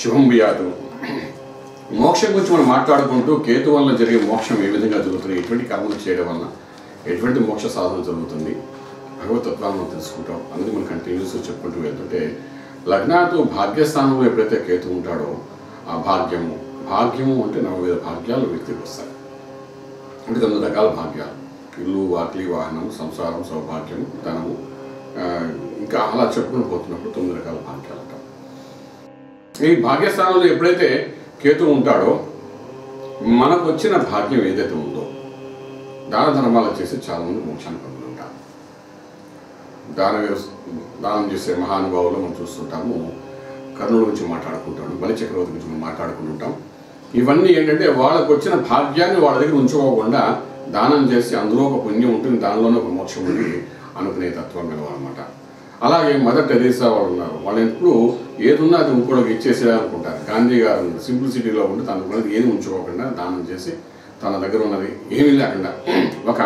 శుభం బియాదు. మోక్షం గురించి మనం మాట్లాడుకుంటూ కేతు వలన జరిగే మోక్షం ఏ విధంగా జరుగుతుంది ఎటువంటి కర్మలు చేయడం వలన ఎటువంటి మోక్ష సాధన జరుగుతుంది భగవతత్వాన్ని మనం తెలుసుకుంటాం అనేది మనం కంటిన్యూస్గా చెప్పుకుంటూ వెళ్తుంటే లగ్నాతో భాగ్యస్థానంలో ఎప్పుడైతే కేతు ఉంటాడో ఆ భాగ్యము భాగ్యము అంటే నవవిధ భాగ్యాలు వ్యక్తికి వస్తాయి. అంటే తొమ్మిది రకాల భాగ్యాలు. ఇల్లు వాకిలి వాహనం సంసారం సౌభాగ్యం ధనము ఇంకా అలా చెప్పుకుని పోతున్నప్పుడు తొమ్మిది రకాల భాగ్యాలు ఈ భాగ్యస్థానంలో ఎప్పుడైతే కేతు ఉంటాడో మనకు వచ్చిన భాగ్యం ఏదైతే ఉందో దాన ధర్మాలు చేసి చాలా మంది మోక్షాన్ని పొందుతుంటారు. దాన దానం చేసే మహానుభావులు మనం చూస్తుంటాము. కర్ణుడి గురించి మాట్లాడుకుంటాము బలి చక్రవర్తి గురించి మనం మాట్లాడుకుంటుంటాం. ఇవన్నీ ఏంటంటే వాళ్ళకు వచ్చిన భాగ్యాన్ని వాళ్ళ దగ్గర ఉంచుకోకుండా దానం చేసి అందులో ఒక పుణ్యం ఉంటుంది దానిలోనే ఒక మోక్షం ఉంటుంది అనుకునే తత్వం గలవాలన్నమాట అలాగే మదర్ టెరీసా వాళ్ళు ఉన్నారు. వాళ్ళు ఎప్పుడు ఏదున్నా అది ఇంకోటికి ఇచ్చేసేయాలనుకుంటారు గాంధీ గారు సింప్లిసిటీలో ఉండి తనకు ఉన్నది ఏది ఉంచుకోకుండా దానం చేసి తన దగ్గర ఉన్నది ఏమీ లేకుండా ఒక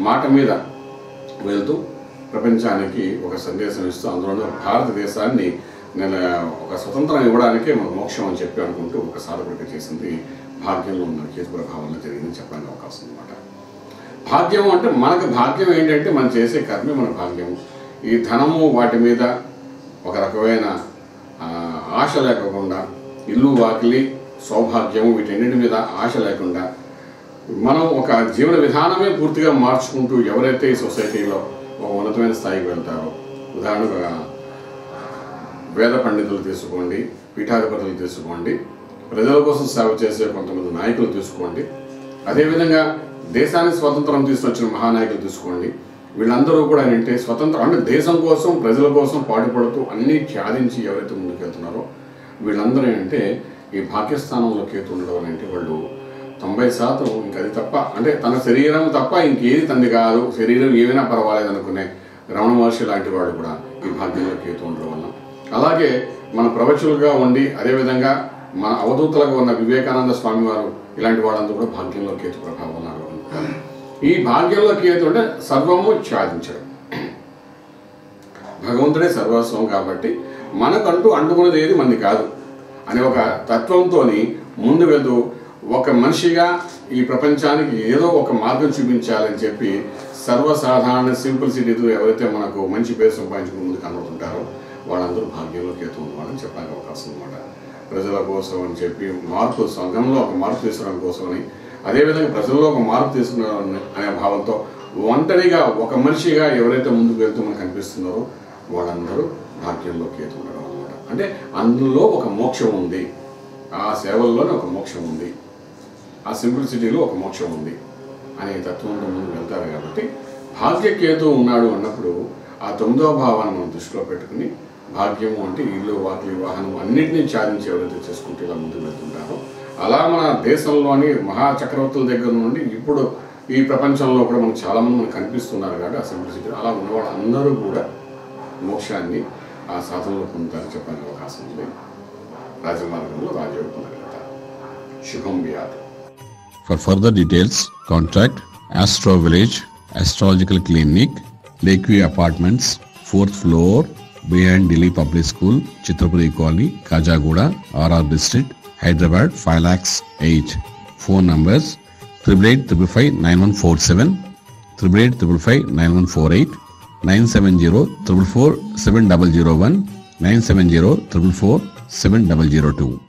మాట మీద వెళ్తూ ప్రపంచానికి ఒక సందేశం ఇస్తూ అందులోనే భారతదేశాన్ని నేను ఒక స్వతంత్రం ఇవ్వడానికే మన మోక్షం అని చెప్పి అనుకుంటూ ఒక సాధకుడికి చేసింది భాగ్యంలో ఉన్న కేతు ప్రభావంలో జరిగిందని చెప్పడానికి అవకాశం అనమాట భాగ్యం అంటే మనకు భాగ్యం ఏంటంటే మనం చేసే కర్మే మన భాగ్యం ఈ ధనము వాటి మీద ఒక రకమైన ఆశ లేకుండా ఇల్లు వాకిలి సౌభాగ్యము వీటన్నిటి మీద ఆశ లేకుండా మనం ఒక జీవన విధానమే పూర్తిగా మార్చుకుంటూ ఎవరైతే ఈ సొసైటీలో ఒక ఉన్నతమైన స్థాయికి వెళ్తారో ఉదాహరణగా వేద పండితులు తీసుకోండి పీఠాధిపతులు తీసుకోండి ప్రజల కోసం సేవ చేసే కొంతమంది నాయకులు తీసుకోండి అదేవిధంగా దేశాన్ని స్వతంత్రం తీసుకొచ్చిన మహానాయకులు తీసుకోండి వీళ్ళందరూ కూడా ఏంటంటే స్వతంత్రం అంటే దేశం కోసం ప్రజల కోసం పాటుపడుతూ అన్నీ ఛాదించి ఎవరైతే ముందుకెళ్తున్నారో వీళ్ళందరూ ఏంటంటే ఈ భాగ్యస్థానంలో కేతు ఉండడం అంటే వాళ్ళు తొంభై శాతం ఇంక అది తప్ప అంటే తన శరీరం తప్ప ఇంకేది తంది కాదు శరీరం ఏమైనా పర్వాలేదు అనుకునే రమణ మహర్షి లాంటి వాడు కూడా ఈ భాగ్యంలో కేతు ఉండడం వల్ల అలాగే మన ప్రవచులుగా ఉండి అదేవిధంగా మన అవధూతలుగా ఉన్న వివేకానంద స్వామి వారు ఇలాంటి వాళ్ళందరూ కూడా భాగ్యంలో కేతు ప్రభావం ఉన్నారు అనుకుంటారు. ఈ భాగ్యంలో కేతు అంటే సర్వము ఛాదించడం భగవంతుడే సర్వస్వం కాబట్టి మనకంటూ అంటుకున్నది ఏది మంది కాదు. అనే ఒక తత్వంతో ముందు వెళ్తూ ఒక మనిషిగా ఈ ప్రపంచానికి ఏదో ఒక మార్గం చూపించాలని చెప్పి సర్వసాధారణ సింపుల్ సిటీతో ఎవరైతే మనకు మంచి పేరు సంపాదించుకుని ముందు కనబడుతుంటారో వాళ్ళందరూ భాగ్యంలో కేతు ఉన్నవాళ్ళని చెప్పడానికి అవకాశం అనమాట ప్రజల కోసం అని చెప్పి మార్పు సంఘంలో ఒక మార్పు తీసుకురావడం కోసమని అదేవిధంగా ప్రజల్లో ఒక మార్పు తీసుకున్నారని అనే భావంతో ఒంటరిగా ఒక మనిషిగా ఎవరైతే ముందుకు వెళ్తూ మనకు కనిపిస్తున్నారో వాళ్ళందరూ భాగ్యంలో కేతు ఉండడం అనమాట అంటే అందులో ఒక మోక్షం ఉంది. ఆ సేవల్లోనే ఒక మోక్షం ఉంది. ఆ సింప్లిసిటీలో ఒక మోక్షం ఉంది అనే తత్వంతో ముందుకు వెళ్తారు కాబట్టి భాగ్యకేతు ఉన్నాడు అన్నప్పుడు ఆ తొమ్మిదవ భావాన్ని మనం దృష్టిలో పెట్టుకుని భాగ్యము అంటే ఇల్లు వాకిలి వాహనం అన్నింటినీ ఛాలెంజ్ ఎవరైతే చేసుకుంటూ ఇలా ముందుకు వెళ్తుంటారో అలా మన దేశంలోని మహాచక్రవర్తుల దగ్గర నుండి ఇప్పుడు ఈ ప్రపంచంలో కూడా మనకు చాలామంది మనకు కనిపిస్తున్నారు కాబట్టి ఆ సింప్లిసిటీ అలా ఉన్నవాళ్ళు అందరూ కూడా మోక్షాన్ని ఆ సాధనలో పొందుతారు చెప్పడానికి అవకాశం ఉంది రాజమార్గంలో రాజయోగ పొందగలుగుతారు శుభం వ్యాధి for further details contact astro village astrological clinic Lakeview apartments fourth floor beyond Delhi public school Chitrapuri colony Khajaguda RR district Hyderabad, 5 lakhs 8. Phone numbers 888 9147, 888 9148, 970 444 7001, 970 444 7002.